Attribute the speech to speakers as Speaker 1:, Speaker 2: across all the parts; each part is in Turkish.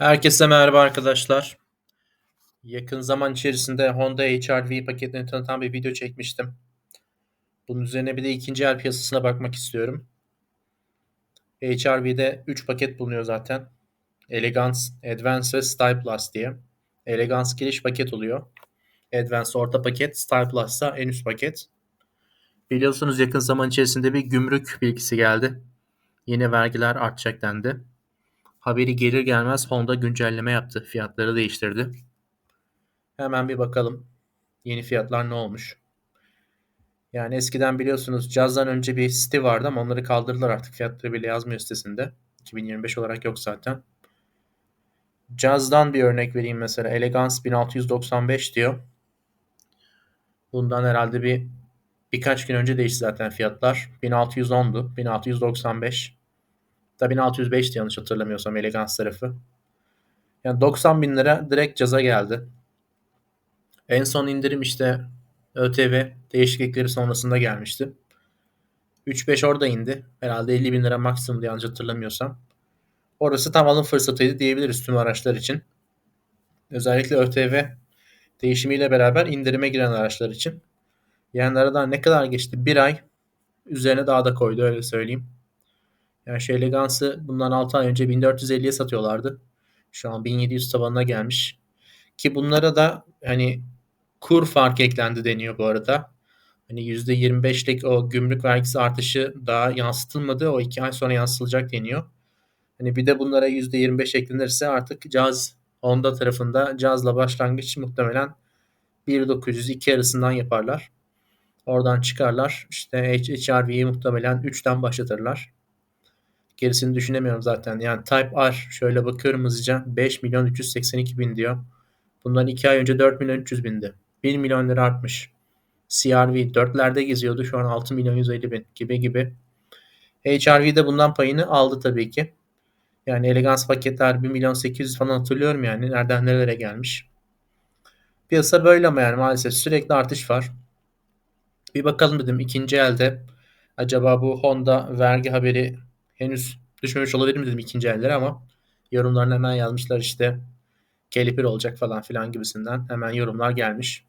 Speaker 1: Herkese merhaba arkadaşlar. Yakın zaman içerisinde Honda HR-V paketlerini tanıtan bir video çekmiştim. Bunun üzerine bir de ikinci el piyasasına bakmak istiyorum. HR-V'de 3 paket bulunuyor zaten. Elegance, Advance ve Style Plus diye. Elegance giriş paket oluyor. Advance orta paket, Style Plus ise en üst paket. Biliyorsunuz yakın zaman içerisinde bir gümrük bilgisi geldi. Yine vergiler artacak dendi. Haberi gelir gelmez Honda güncelleme yaptı. Fiyatları değiştirdi. Hemen bir bakalım. Yeni fiyatlar ne olmuş? Yani eskiden biliyorsunuz Jazz'dan önce bir site vardı ama onları kaldırdılar artık. Fiyatları bile yazmıyor sitesinde. 2025 olarak yok zaten. Jazz'dan bir örnek vereyim mesela. Elegance 1695 diyor. Bundan herhalde bir birkaç gün önce değişti zaten fiyatlar. 1610'du. 1695. Da 1605'ti yanlış hatırlamıyorsam Elegance tarafı. Yani 90 bin lira direkt caza geldi. En son indirim işte ÖTV değişiklikleri sonrasında gelmişti. 3-5 orada indi. Herhalde 50 bin lira maksimum yanlış hatırlamıyorsam. Orası tam alım fırsatıydı diyebiliriz tüm araçlar için. Özellikle ÖTV değişimiyle beraber indirime giren araçlar için. Yani aradan ne kadar geçti? Bir ay üzerine daha da koydu öyle söyleyeyim. Yani şu elegansı bundan 6 ay önce 1450'ye satıyorlardı. Şu an 1700 tabanına gelmiş. Ki bunlara da hani kur farkı eklendi deniyor bu arada. Hani %25'lik o gümrük vergisi artışı daha yansıtılmadı. O iki ay sonra yansıtılacak deniyor. Hani bir de bunlara %25 eklenirse artık caz Honda tarafında cazla başlangıç muhtemelen 1.900-2 arasından yaparlar. Oradan çıkarlar. İşte HRV'yi muhtemelen 3'ten başlatırlar. Gerisini düşünemiyorum zaten. Yani Type R şöyle bakıyorum hızlıca 5 milyon 382 bin diyor. Bundan 2 ay önce 4 milyon 300 bindi. 1 milyon lira artmış. CRV 4'lerde geziyordu. Şu an 6 milyon 150 bin gibi gibi. HRV de bundan payını aldı tabii ki. Yani elegans paketler 1 milyon 800 falan hatırlıyorum yani. Nereden nerelere gelmiş. Piyasa böyle ama yani maalesef sürekli artış var. Bir bakalım dedim ikinci elde acaba bu Honda vergi haberi henüz düşmemiş olabilir mi dedim ikinci ellere ama yorumlarını hemen yazmışlar işte Caliper olacak falan filan gibisinden hemen yorumlar gelmiş.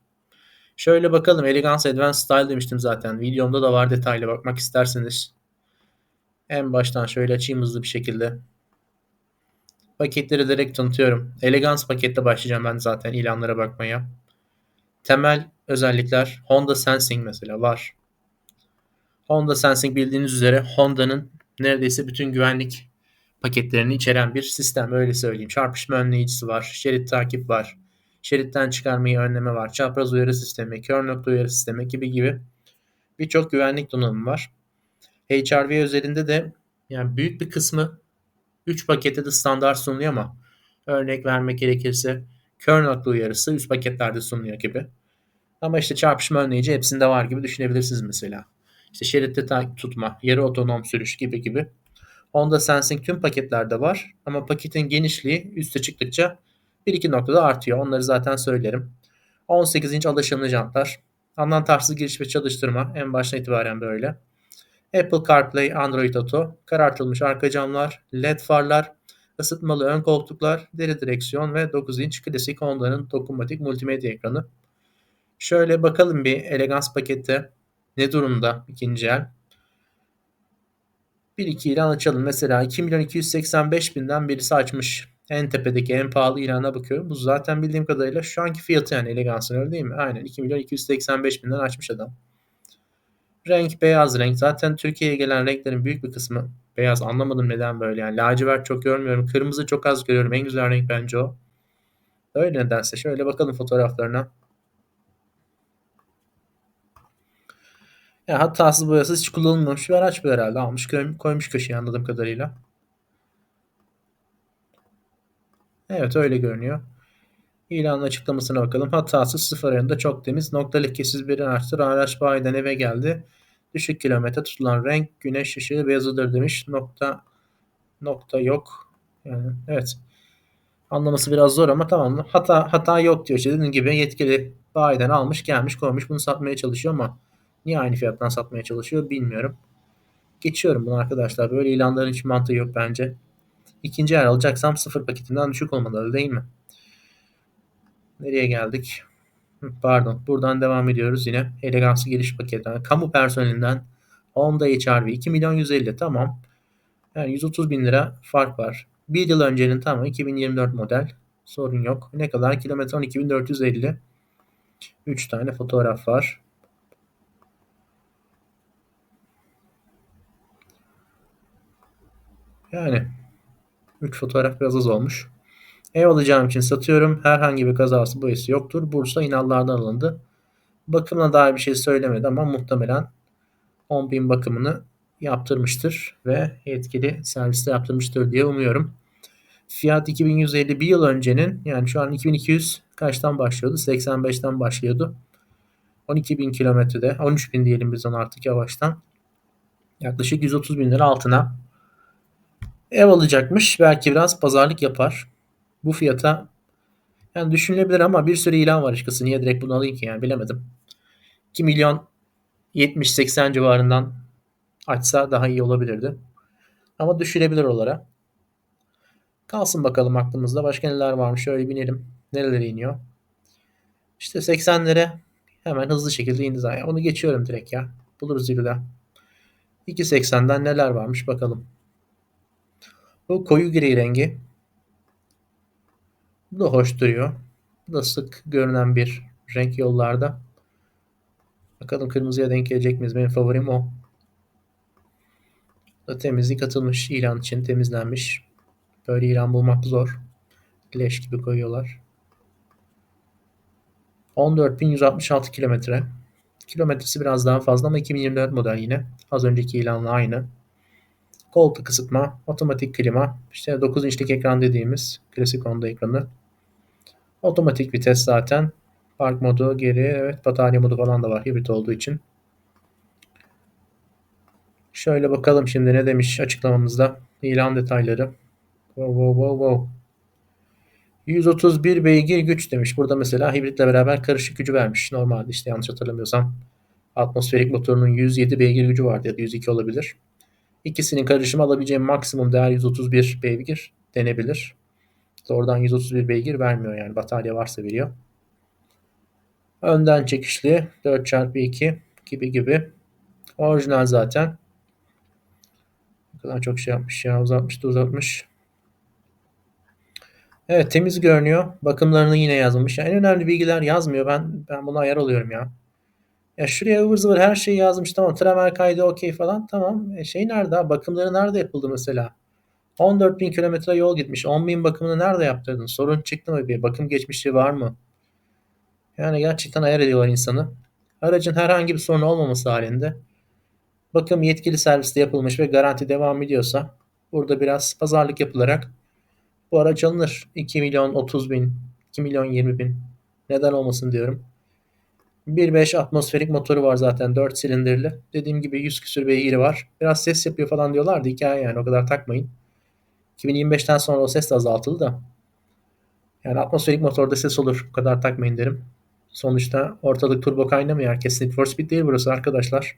Speaker 1: Şöyle bakalım Elegance Advanced Style demiştim zaten. Videomda da var detaylı bakmak isterseniz. En baştan şöyle açayım hızlı bir şekilde. Paketleri direkt tanıtıyorum. Elegance pakette başlayacağım ben zaten ilanlara bakmaya. Temel özellikler Honda Sensing mesela var. Honda Sensing bildiğiniz üzere Honda'nın neredeyse bütün güvenlik paketlerini içeren bir sistem öyle söyleyeyim. Çarpışma önleyicisi var, şerit takip var, şeritten çıkarmayı önleme var, çapraz uyarı sistemi, kör nokta uyarı sistemi gibi gibi birçok güvenlik donanımı var. HRV özelinde de yani büyük bir kısmı 3 pakette de standart sunuluyor ama örnek vermek gerekirse kör nokta uyarısı üst paketlerde sunuluyor gibi. Ama işte çarpışma önleyici hepsinde var gibi düşünebilirsiniz mesela. İşte şeritte takip tutma, yarı otonom sürüş gibi gibi. Honda Sensing tüm paketlerde var ama paketin genişliği üste çıktıkça 1-2 noktada artıyor. Onları zaten söylerim. 18 inç alaşımlı jantlar. Anahtarsız giriş ve çalıştırma en baştan itibaren böyle. Apple CarPlay, Android Auto, karartılmış arka camlar, LED farlar, ısıtmalı ön koltuklar, deri direksiyon ve 9 inç klasik Honda'nın dokunmatik multimedya ekranı. Şöyle bakalım bir elegans pakette ne durumda ikinci el. Bir iki ilan açalım. Mesela 2 milyon 285 binden birisi açmış. En tepedeki en pahalı ilana bakıyorum. Bu zaten bildiğim kadarıyla şu anki fiyatı yani elegansın öyle değil mi? Aynen 2 milyon 285 binden açmış adam. Renk beyaz renk. Zaten Türkiye'ye gelen renklerin büyük bir kısmı beyaz. Anlamadım neden böyle yani. Lacivert çok görmüyorum. Kırmızı çok az görüyorum. En güzel renk bence o. Öyle nedense. Şöyle bakalım fotoğraflarına. Yani hatasız boyasız hiç kullanılmamış bir araç bu herhalde. Almış koymuş köşeye anladığım kadarıyla. Evet öyle görünüyor. İlanın açıklamasına bakalım. Hatasız sıfır ayında çok temiz. Nokta lekesiz bir araçtır. Araç bayiden eve geldi. Düşük kilometre tutulan renk güneş ışığı beyazıdır demiş. Nokta nokta yok. Yani evet. Anlaması biraz zor ama tamam. Hata hata yok diyor. İşte dediğim gibi yetkili bayiden almış gelmiş koymuş bunu satmaya çalışıyor ama Niye aynı fiyattan satmaya çalışıyor bilmiyorum. Geçiyorum bunu arkadaşlar. Böyle ilanların hiç mantığı yok bence. ikinci el alacaksam sıfır paketinden düşük olmalı değil mi? Nereye geldik? Pardon. Buradan devam ediyoruz yine. Elegansı giriş paketinden. Kamu personelinden Honda HR-V 2 milyon 150 tamam. Yani 130 bin lira fark var. Bir yıl öncenin tamam 2024 model. Sorun yok. Ne kadar? Kilometre 12.450. 3 tane fotoğraf var. Yani 3 fotoğraf biraz az olmuş. Ev alacağım için satıyorum. Herhangi bir kazası boyası yoktur. Bursa inallardan alındı. Bakımına dair bir şey söylemedi ama muhtemelen 10 bin bakımını yaptırmıştır ve yetkili serviste yaptırmıştır diye umuyorum. Fiyat 2150 bir yıl öncenin yani şu an 2200 kaçtan başlıyordu? 85'ten başlıyordu. 12 bin kilometrede 13 bin diyelim biz ona artık yavaştan. Yaklaşık 130 bin lira altına ev alacakmış. Belki biraz pazarlık yapar. Bu fiyata yani düşünülebilir ama bir sürü ilan var açıkçası. Niye direkt bunu alayım ki yani bilemedim. 2 milyon 70-80 civarından açsa daha iyi olabilirdi. Ama düşürebilir olarak. Kalsın bakalım aklımızda. Başka neler varmış. Şöyle binelim. Nerelere iniyor? İşte 80'lere hemen hızlı şekilde indi zaten. Onu geçiyorum direkt ya. Buluruz zirvede. 2.80'den neler varmış bakalım. Bu koyu gri rengi. Bu da hoş duruyor. Bu da sık görünen bir renk yollarda. Bakalım kırmızıya denk gelecek miyiz? Benim favorim o. Da temizlik atılmış. ilan için temizlenmiş. Böyle ilan bulmak zor. Leş gibi koyuyorlar. 14.166 kilometre. Kilometresi biraz daha fazla ama 2024 model yine. Az önceki ilanla aynı. Koltuk ısıtma, otomatik klima, işte 9 inçlik ekran dediğimiz klasik Honda ekranı. Otomatik vites zaten. Park modu geri, evet batarya modu falan da var hibrit olduğu için. Şöyle bakalım şimdi ne demiş açıklamamızda. İlan detayları. Wow wow wow wow. 131 beygir güç demiş. Burada mesela hibritle beraber karışık gücü vermiş. Normalde işte yanlış hatırlamıyorsam atmosferik motorunun 107 beygir gücü vardı ya da 102 olabilir. İkisinin karışımı alabileceğim maksimum değer 131 beygir denebilir. Doğrudan 131 beygir vermiyor yani batarya varsa veriyor. Önden çekişli 4x2 gibi gibi. Orijinal zaten. Ne kadar çok şey yapmış ya uzatmış da uzatmış. Evet temiz görünüyor. Bakımlarını yine yazmış. Yani en önemli bilgiler yazmıyor. Ben ben buna ayar oluyorum ya. Ya şuraya ıvır zıvır her şeyi yazmış. Tamam tramer kaydı okey falan. Tamam. E şey nerede? Bakımları nerede yapıldı mesela? 14 bin kilometre yol gitmiş. 10 bin bakımını nerede yaptırdın? Sorun çıktı mı? Bir bakım geçmişi var mı? Yani gerçekten ayar ediyorlar insanı. Aracın herhangi bir sorun olmaması halinde bakım yetkili serviste yapılmış ve garanti devam ediyorsa burada biraz pazarlık yapılarak bu araç alınır. 2 milyon 30 bin, 2 milyon 20 bin. Neden olmasın diyorum. 1.5 atmosferik motoru var zaten 4 silindirli. Dediğim gibi 100 küsür beygiri var. Biraz ses yapıyor falan diyorlardı. Hikaye yani o kadar takmayın. 2025'ten sonra o ses de azaltıldı da. Yani atmosferik motorda ses olur. Bu kadar takmayın derim. Sonuçta ortalık turbo kaynamıyor. Kesinlikle for speed değil burası arkadaşlar.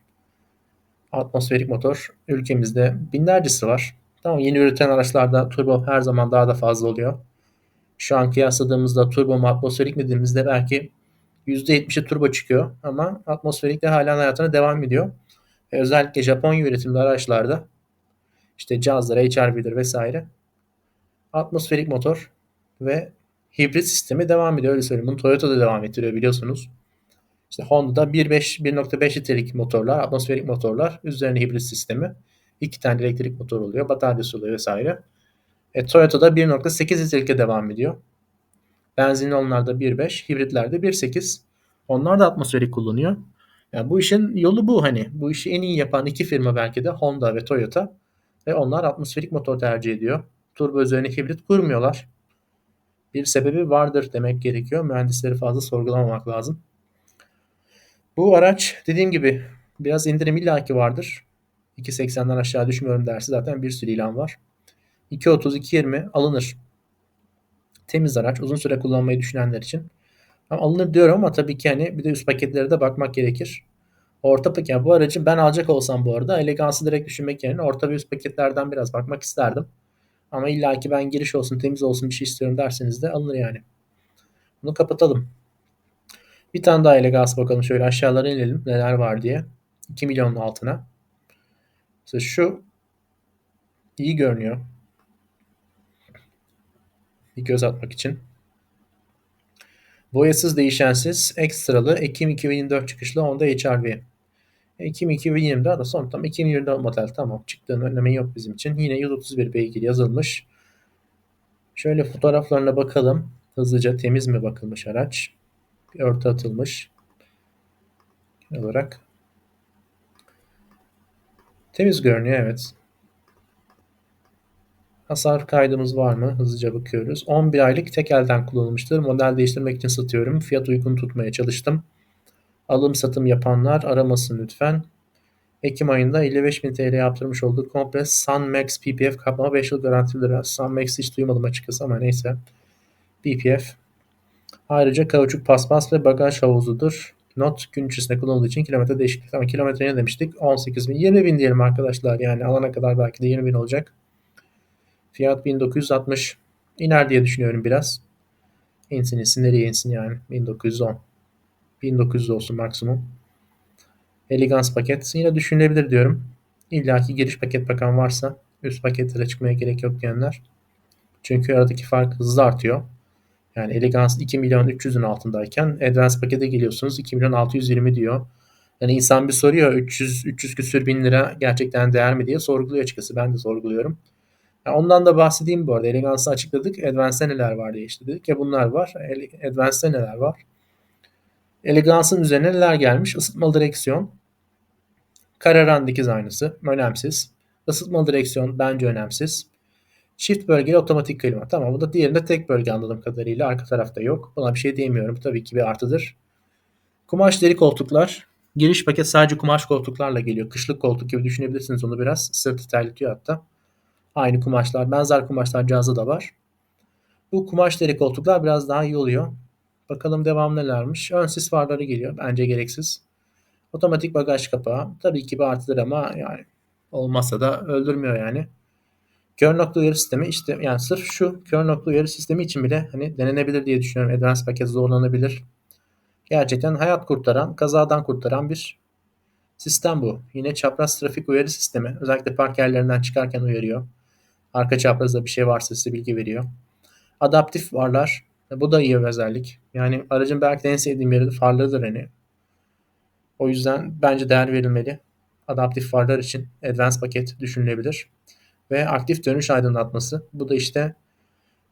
Speaker 1: Atmosferik motor ülkemizde binlercesi var. Tamam yeni üreten araçlarda turbo her zaman daha da fazla oluyor. Şu an kıyasladığımızda turbo mu atmosferik mi dediğimizde belki %70'i turbo çıkıyor ama atmosferik de halen hayatına devam ediyor. Ve özellikle Japonya üretimli araçlarda işte Jazz'lar, HRV'dir vesaire atmosferik motor ve hibrit sistemi devam ediyor öyle söyleyeyim. Bunu Toyota da devam ettiriyor biliyorsunuz. İşte Honda'da 1.5 1.5 litrelik motorlar, atmosferik motorlar, üzerine hibrit sistemi. iki tane elektrik motor oluyor, bataryası oluyor vesaire. E, Toyota'da 1.8 litrelikle devam ediyor. Benzinli onlarda 1.5, hibritlerde 1.8. Onlar da atmosferik kullanıyor. Yani bu işin yolu bu hani. Bu işi en iyi yapan iki firma belki de Honda ve Toyota. Ve onlar atmosferik motor tercih ediyor. Turbo üzerine hibrit kurmuyorlar. Bir sebebi vardır demek gerekiyor. Mühendisleri fazla sorgulamamak lazım. Bu araç dediğim gibi biraz indirim illaki vardır. 2.80'den aşağı düşmüyorum dersi zaten bir sürü ilan var. 2.30 2.20 alınır. Temiz araç uzun süre kullanmayı düşünenler için. Ama alınır diyorum ama tabii ki hani bir de üst paketlere de bakmak gerekir. Orta paket yani bu aracı ben alacak olsam bu arada elegansı direkt düşünmek yerine orta ve üst paketlerden biraz bakmak isterdim. Ama illaki ben giriş olsun, temiz olsun bir şey istiyorum derseniz de alınır yani. Bunu kapatalım. Bir tane daha elegans bakalım. Şöyle aşağılara inelim neler var diye. 2 milyonun altına. Mesela şu iyi görünüyor. Bir göz atmak için. Boyasız değişensiz ekstralı Ekim 2024 çıkışlı Honda HR-V. Ekim 2020'de da son tam 2024 model tamam çıktığının önemi yok bizim için. Yine 131 beygir yazılmış. Şöyle fotoğraflarına bakalım. Hızlıca temiz mi bakılmış araç. Bir örtü atılmış. olarak. Temiz görünüyor evet. Hasar kaydımız var mı? Hızlıca bakıyoruz. 11 aylık tek elden kullanılmıştır. Model değiştirmek için satıyorum. Fiyat uygun tutmaya çalıştım. Alım satım yapanlar aramasın lütfen. Ekim ayında 55.000 TL yaptırmış olduğu komple Sunmax PPF kaplama 5 yıl garantili Sunmax hiç duymadım açıkçası ama neyse. PPF. Ayrıca kauçuk paspas ve bagaj havuzudur. Not gün içerisinde kullanıldığı için kilometre değişiklik. Tamam kilometre ne demiştik? 18 bin. 20 bin diyelim arkadaşlar. Yani alana kadar belki de 20 bin olacak. Fiyat 1960. İner diye düşünüyorum biraz. İnsin insin nereye insin yani. 1910. 1900 olsun maksimum. Elegans paket yine düşünülebilir diyorum. İlla ki giriş paket bakan varsa üst paketlere çıkmaya gerek yok diyenler. Çünkü aradaki fark hızlı artıyor. Yani Elegans 2 milyon 300'ün altındayken Advance pakete geliyorsunuz 2 milyon 620 diyor. Yani insan bir soruyor 300 300 küsür bin lira gerçekten değer mi diye sorguluyor açıkçası. Ben de sorguluyorum. Yani ondan da bahsedeyim bu arada. Elegance'ı açıkladık. Advance'de neler var diye işte dedik ya bunlar var. Advance'de neler var? Elegance'ın üzerine neler gelmiş? Isıtmalı direksiyon. Kararan dikiz aynısı. Önemsiz. Isıtmalı direksiyon bence önemsiz. Çift bölgeli otomatik klima. Tamam bu da diğerinde tek bölge anladığım kadarıyla. Arka tarafta yok. Buna bir şey diyemiyorum. Tabii ki bir artıdır. Kumaş deri koltuklar. Giriş paket sadece kumaş koltuklarla geliyor. Kışlık koltuk gibi düşünebilirsiniz onu biraz. Sırtı terletiyor hatta. Aynı kumaşlar, benzer kumaşlar cihazı da var. Bu kumaş deri koltuklar biraz daha iyi oluyor. Bakalım devam nelermiş. Ön sis farları geliyor. Bence gereksiz. Otomatik bagaj kapağı. Tabii ki bir artıdır ama yani olmazsa da öldürmüyor yani. Kör nokta uyarı sistemi işte yani sırf şu kör nokta uyarı sistemi için bile hani denenebilir diye düşünüyorum. Advanced paket zorlanabilir. Gerçekten hayat kurtaran, kazadan kurtaran bir sistem bu. Yine çapraz trafik uyarı sistemi. Özellikle park yerlerinden çıkarken uyarıyor. Arka çaprazda bir şey varsa size bilgi veriyor. Adaptif farlar. Bu da iyi bir özellik. Yani aracın belki de en sevdiğim yeri farlarıdır hani. O yüzden bence değer verilmeli. Adaptif farlar için Advanced paket düşünülebilir. Ve aktif dönüş aydınlatması. Bu da işte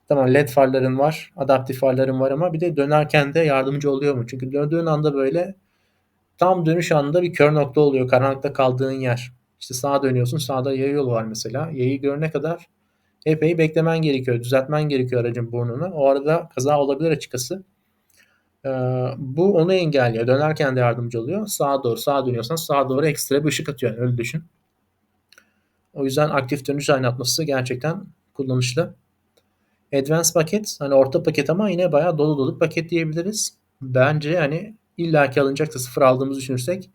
Speaker 1: tamam led farların var, adaptif farların var ama bir de dönerken de yardımcı oluyor mu? Çünkü döndüğün anda böyle tam dönüş anında bir kör nokta oluyor. Karanlıkta kaldığın yer. İşte sağa dönüyorsun. Sağda yaya yolu var mesela. Yayı görene kadar epey beklemen gerekiyor. Düzeltmen gerekiyor aracın burnunu. O arada kaza olabilir açıkçası. Ee, bu onu engelliyor. Dönerken de yardımcı oluyor. Sağa doğru sağa dönüyorsan sağa doğru ekstra bir ışık atıyor. Yani öyle düşün. O yüzden aktif dönüş aydınlatması gerçekten kullanışlı. Advanced paket hani orta paket ama yine bayağı dolu dolu paket diyebiliriz. Bence hani illaki alınacaksa sıfır aldığımızı düşünürsek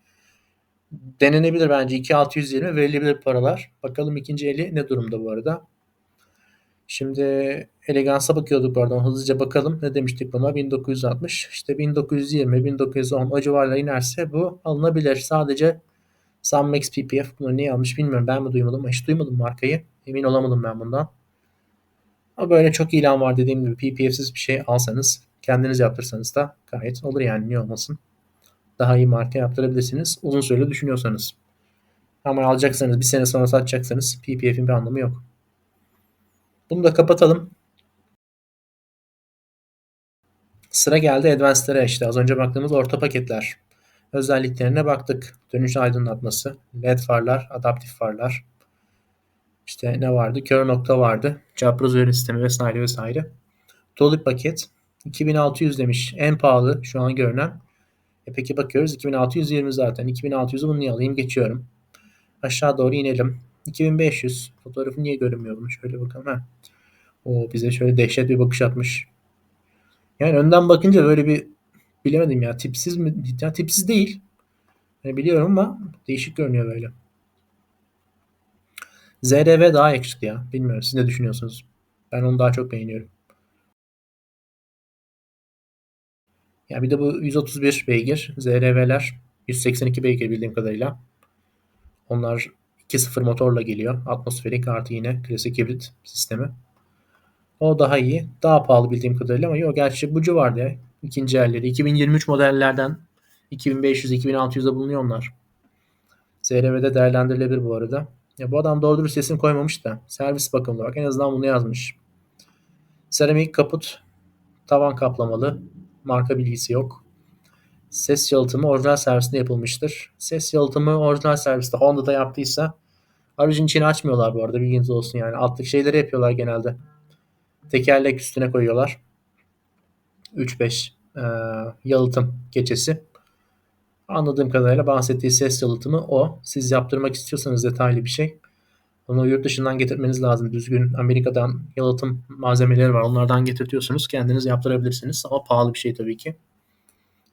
Speaker 1: denenebilir bence. 2620 verilebilir paralar. Bakalım ikinci eli ne durumda bu arada. Şimdi elegansa bakıyorduk pardon hızlıca bakalım. Ne demiştik buna? 1960 işte 1920 1910 o civarlara inerse bu alınabilir. Sadece Sunmax PPF bunu niye almış bilmiyorum. Ben mi duymadım? Hiç duymadım markayı. Emin olamadım ben bundan. Ama böyle çok ilan var dediğim gibi PPF'siz bir şey alsanız kendiniz yaptırsanız da gayet olur yani. Niye olmasın daha iyi marka yaptırabilirsiniz uzun süreli düşünüyorsanız ama alacaksanız bir sene sonra satacaksanız PPF'in bir anlamı yok. Bunu da kapatalım. Sıra geldi Advanced'lere işte. Az önce baktığımız orta paketler. Özelliklerine baktık. Dönüş aydınlatması, LED farlar, adaptif farlar. İşte ne vardı? Kör nokta vardı. Çapraz uyarı sistemi vesaire vesaire. Dolu paket. 2600 demiş. En pahalı şu an görünen. E peki bakıyoruz 2620 zaten. 2600'ü bunu niye alayım? Geçiyorum. Aşağı doğru inelim. 2500. Fotoğrafı niye görünmüyor bunu? Şöyle bakalım. Ha. O bize şöyle dehşet bir bakış atmış. Yani önden bakınca böyle bir bilemedim ya tipsiz mi? Ya tipsiz değil. Yani biliyorum ama değişik görünüyor böyle. ZRV daha yakışıklı ya. Bilmiyorum siz ne düşünüyorsunuz? Ben onu daha çok beğeniyorum. Ya bir de bu 131 beygir. ZRV'ler 182 beygir bildiğim kadarıyla. Onlar 2.0 motorla geliyor. Atmosferik artı yine klasik hibrit sistemi. O daha iyi. Daha pahalı bildiğim kadarıyla ama yok gerçi bu civarda ya. İkinci elleri. 2023 modellerden 2500-2600'de bulunuyor onlar. ZRV'de değerlendirilebilir bu arada. Ya bu adam doğru dürüst sesini koymamış da servis bakımında bak en azından bunu yazmış. Seramik kaput tavan kaplamalı. Marka bilgisi yok. Ses yalıtımı orijinal servisinde yapılmıştır. Ses yalıtımı orijinal serviste Honda'da yaptıysa aracın içini açmıyorlar bu arada bilginiz olsun yani. Alttaki şeyleri yapıyorlar genelde. Tekerlek üstüne koyuyorlar. 3-5 e, yalıtım geçesi. Anladığım kadarıyla bahsettiği ses yalıtımı o. Siz yaptırmak istiyorsanız detaylı bir şey. Onu yurt dışından getirmeniz lazım. Düzgün Amerika'dan yalıtım malzemeleri var. Onlardan getirtiyorsunuz. Kendiniz yaptırabilirsiniz. Ama pahalı bir şey tabii ki.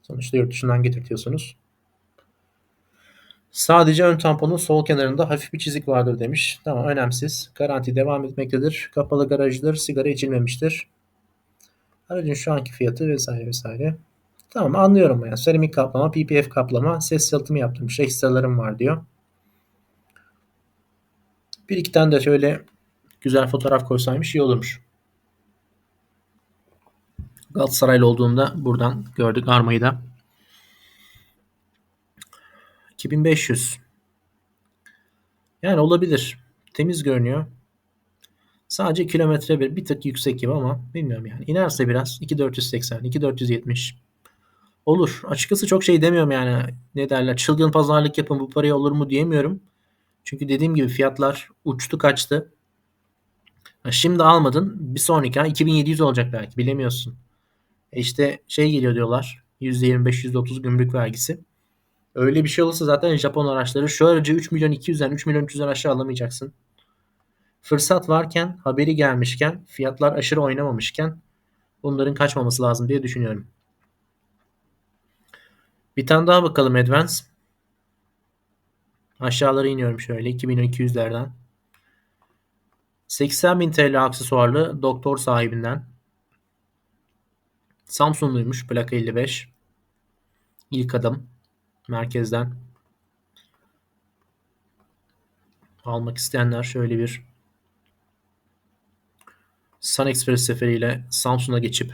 Speaker 1: Sonuçta yurt dışından getirtiyorsunuz. Sadece ön tamponun sol kenarında hafif bir çizik vardır demiş. Tamam önemsiz. Garanti devam etmektedir. Kapalı garajdır. Sigara içilmemiştir. Aracın şu anki fiyatı vesaire vesaire. Tamam anlıyorum yani. Seramik kaplama, PPF kaplama, ses yalıtımı yaptırmış. Ekstralarım var diyor. Bir iki tane de şöyle güzel fotoğraf koysaymış iyi olurmuş. Galatasaraylı olduğunda buradan gördük armayı da. 2500. Yani olabilir. Temiz görünüyor. Sadece kilometre bir, bir tık yüksek gibi ama bilmiyorum yani. İnerse biraz 2480, 2470 olur. Açıkçası çok şey demiyorum yani. Ne derler? Çılgın pazarlık yapın bu paraya olur mu diyemiyorum. Çünkü dediğim gibi fiyatlar uçtu kaçtı. Şimdi almadın. Bir sonraki ay 2700 olacak belki. Bilemiyorsun. E işte şey geliyor diyorlar. %25-%30 gümrük vergisi. Öyle bir şey olursa zaten Japon araçları şu aracı 3 milyon 200'den 3 milyon 300'den aşağı alamayacaksın. Fırsat varken, haberi gelmişken, fiyatlar aşırı oynamamışken bunların kaçmaması lazım diye düşünüyorum. Bir tane daha bakalım Advance. Aşağılara iniyorum şöyle 2200'lerden. 80.000 TL aksesuarlı doktor sahibinden. Samsunluymuş plaka 55. İlk adım merkezden. Almak isteyenler şöyle bir Sun Express seferiyle Samsun'a geçip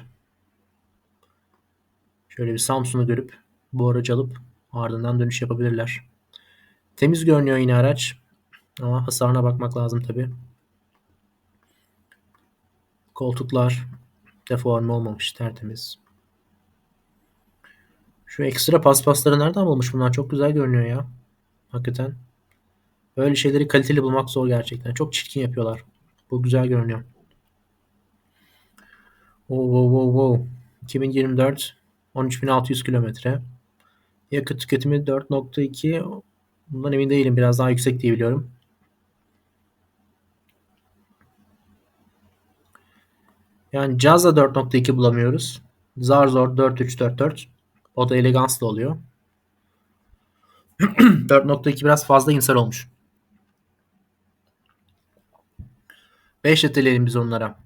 Speaker 1: şöyle bir Samsun'u görüp bu aracı alıp ardından dönüş yapabilirler. Temiz görünüyor yine araç. Ama hasarına bakmak lazım tabi. Koltuklar deforme olmamış tertemiz. Şu ekstra paspasları nereden bulmuş bunlar? Çok güzel görünüyor ya. Hakikaten. Böyle şeyleri kaliteli bulmak zor gerçekten. Çok çirkin yapıyorlar. Bu güzel görünüyor. Wow, wow, wow, wow. 2024 13600 kilometre. Yakıt tüketimi 4.2. Bundan emin değilim. Biraz daha yüksek diye biliyorum. Yani Jazza 4.2 bulamıyoruz. Zar zor 4.3 O da eleganslı oluyor. 4.2 biraz fazla insar olmuş. 5 eteleyelim biz onlara.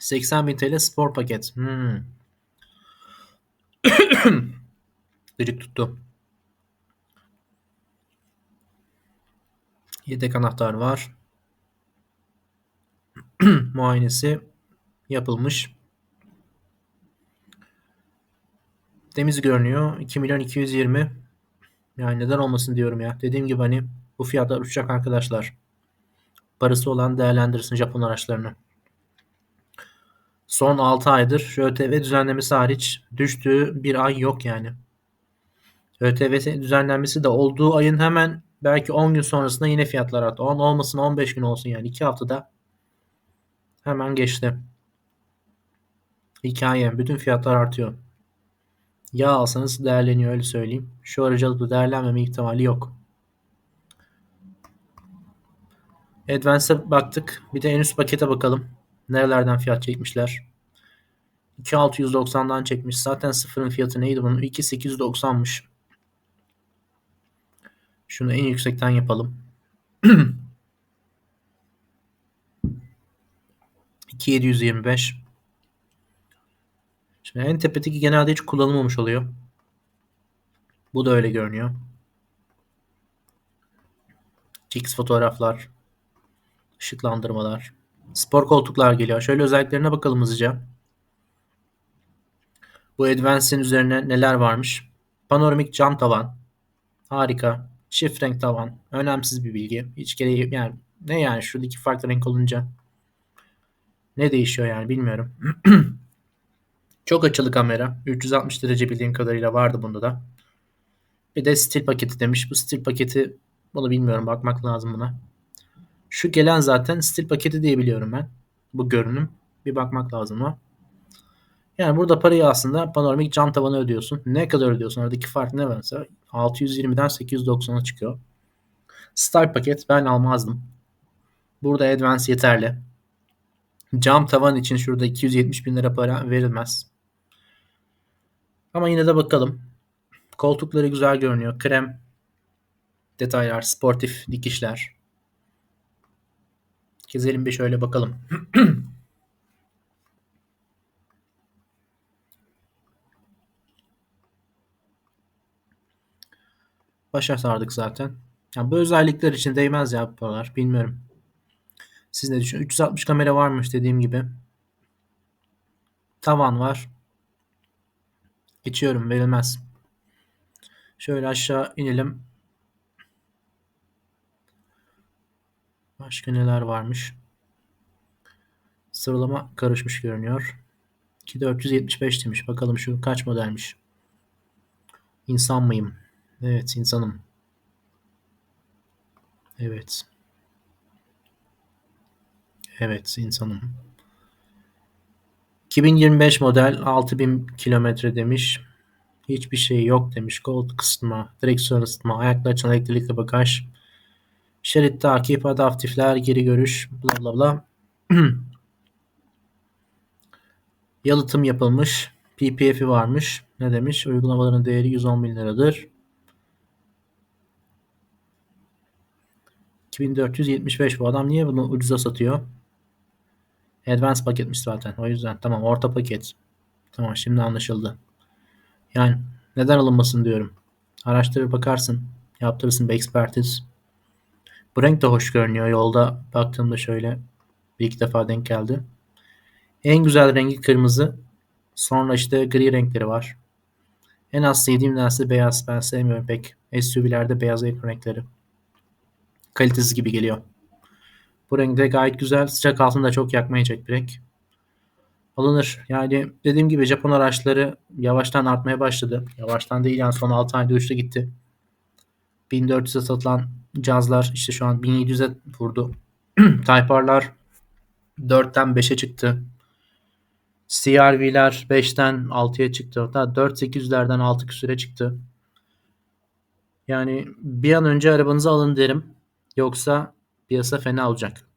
Speaker 1: 80 bin TL spor paket. Hmm. Gıcık tuttu. Yedek anahtar var. Muayenesi yapılmış. Temiz görünüyor. 2 milyon 220. Yani neden olmasın diyorum ya. Dediğim gibi hani bu fiyatlar uçacak arkadaşlar. Parası olan değerlendirsin Japon araçlarını. Son 6 aydır ÖTV düzenlemesi hariç düştüğü bir ay yok yani. ÖTV düzenlenmesi de olduğu ayın hemen belki 10 gün sonrasında yine fiyatlar arttı. 10 olmasın 15 gün olsun yani 2 haftada hemen geçti. Hikaye. Bütün fiyatlar artıyor. Yağ alsanız değerleniyor öyle söyleyeyim. Şu aracı alıp değerlenmeme ihtimali yok. Advance'a baktık. Bir de en üst pakete bakalım. Nerelerden fiyat çekmişler. 2690'dan çekmiş. Zaten sıfırın fiyatı neydi bunun? 2890'mış. Şunu en yüksekten yapalım. 2725. Şimdi en tepedeki genelde hiç kullanılmamış oluyor. Bu da öyle görünüyor. X fotoğraflar, ışıklandırmalar, spor koltuklar geliyor. Şöyle özelliklerine bakalım hızlıca. Bu Advance'in üzerine neler varmış? Panoramik cam tavan. Harika. Çift renk tavan. Önemsiz bir bilgi. Hiç gereği yani ne yani şuradaki farklı renk olunca ne değişiyor yani bilmiyorum. Çok açılı kamera. 360 derece bildiğim kadarıyla vardı bunda da. Bir de stil paketi demiş. Bu stil paketi bunu bilmiyorum. Bakmak lazım buna. Şu gelen zaten stil paketi diye biliyorum ben. Bu görünüm. Bir bakmak lazım ama. Yani burada parayı aslında panoramik cam tavanı ödüyorsun. Ne kadar ödüyorsun? Aradaki fark ne varsa 620'den 890'a çıkıyor. Star paket ben almazdım. Burada Advance yeterli. Cam tavan için şurada 270 bin lira para verilmez. Ama yine de bakalım. Koltukları güzel görünüyor. Krem detaylar, sportif dikişler. Gezelim bir şöyle bakalım. Başa sardık zaten. Yani bu özellikler için değmez ya bu paralar. Bilmiyorum. Siz ne düşünüyorsunuz? 360 kamera varmış dediğim gibi. Tavan var. Geçiyorum verilmez. Şöyle aşağı inelim. Başka neler varmış? Sıralama karışmış görünüyor. 2475 demiş. Bakalım şu kaç modelmiş. İnsan mıyım? Evet insanım. Evet. Evet insanım. 2025 model 6000 kilometre demiş. Hiçbir şey yok demiş. Gold kısıtma, direksiyon ısıtma, ayaklar açan elektrikli bagaj, şerit takip, adaptifler, geri görüş, bla bla bla. Yalıtım yapılmış. PPF'i varmış. Ne demiş? Uygulamaların değeri 110 bin liradır. 2475 bu adam niye bunu ucuza satıyor? Advance paketmiş zaten. O yüzden tamam orta paket. Tamam şimdi anlaşıldı. Yani neden alınmasın diyorum. Araştırır bakarsın. Yaptırırsın bir ekspertiz. Bu renk de hoş görünüyor. Yolda baktığımda şöyle bir iki defa denk geldi. En güzel rengi kırmızı. Sonra işte gri renkleri var. En az sevdiğim densi beyaz. Ben sevmiyorum pek. SUV'lerde beyaz renkleri. Kalitesiz gibi geliyor. Bu renk de gayet güzel. Sıcak altında çok yakmayacak bir renk. Alınır. Yani dediğim gibi Japon araçları yavaştan artmaya başladı. Yavaştan değil yani son 6 ayda uçtu gitti. 1400'e satılan cazlar işte şu an 1700'e vurdu. Type R'lar 4'ten 5'e çıktı. CRV'ler 5'ten 6'ya çıktı. Hatta 4800'lerden 6 küsüre çıktı. Yani bir an önce arabanızı alın derim. Yoksa piyasa fena olacak.